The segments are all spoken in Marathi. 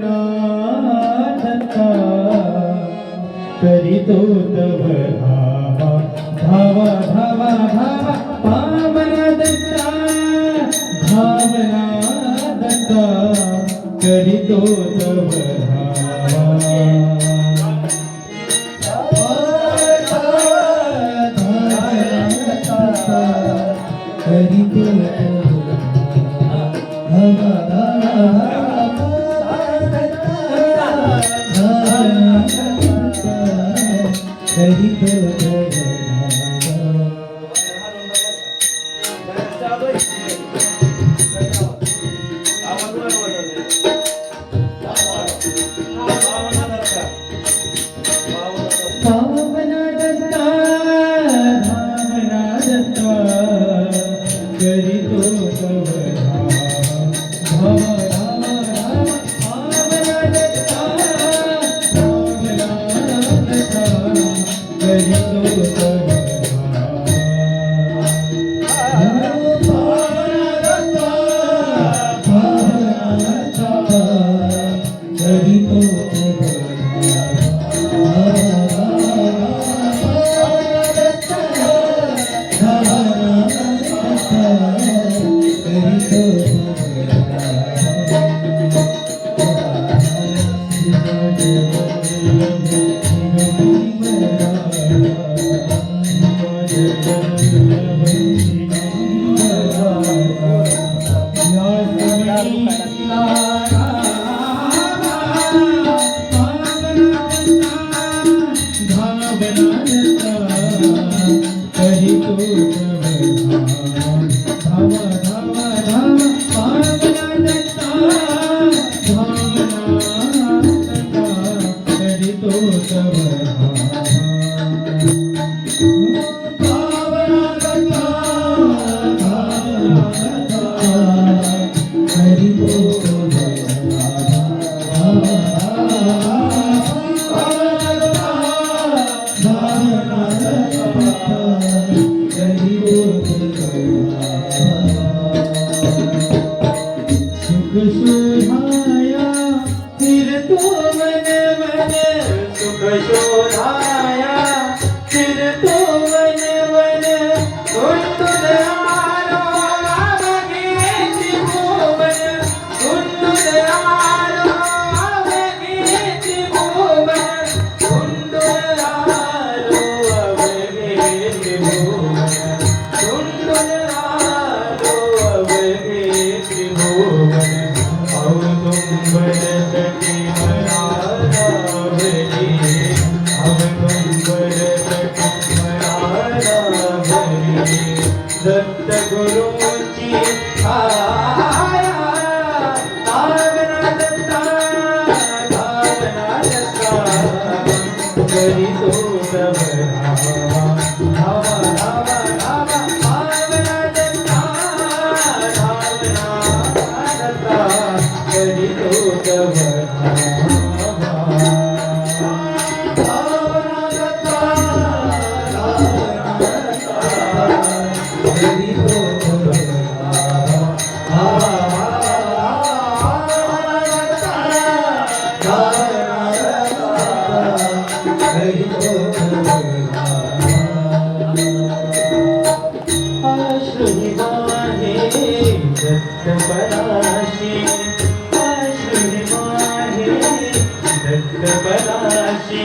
गणानंदा करीतो तव धावा धावा धावा पावना दत्ता भावना दत्ता करीतो तव धावा যাবে ভগবান नंदपराशी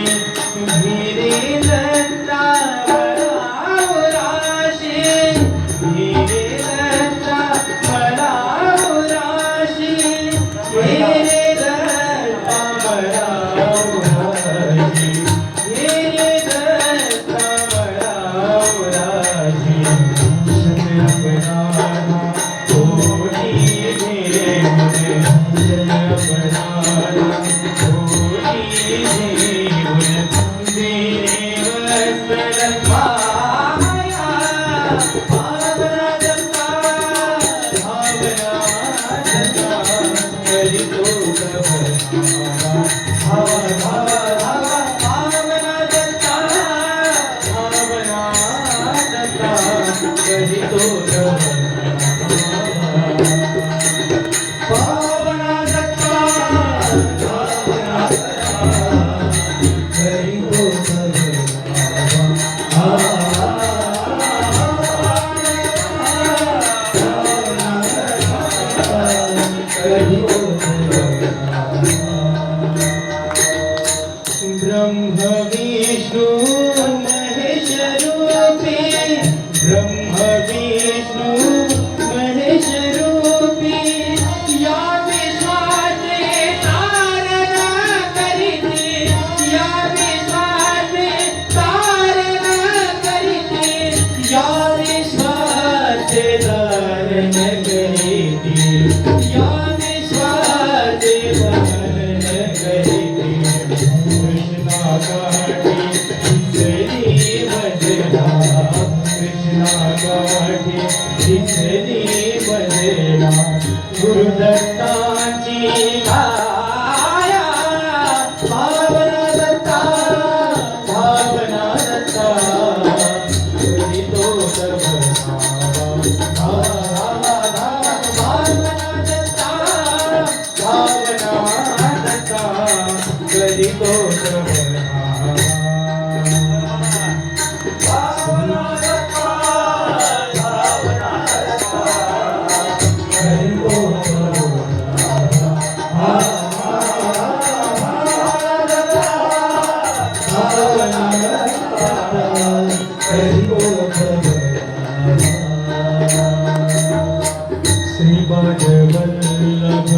love.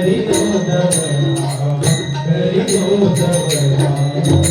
कधी तो कधी तो भजनी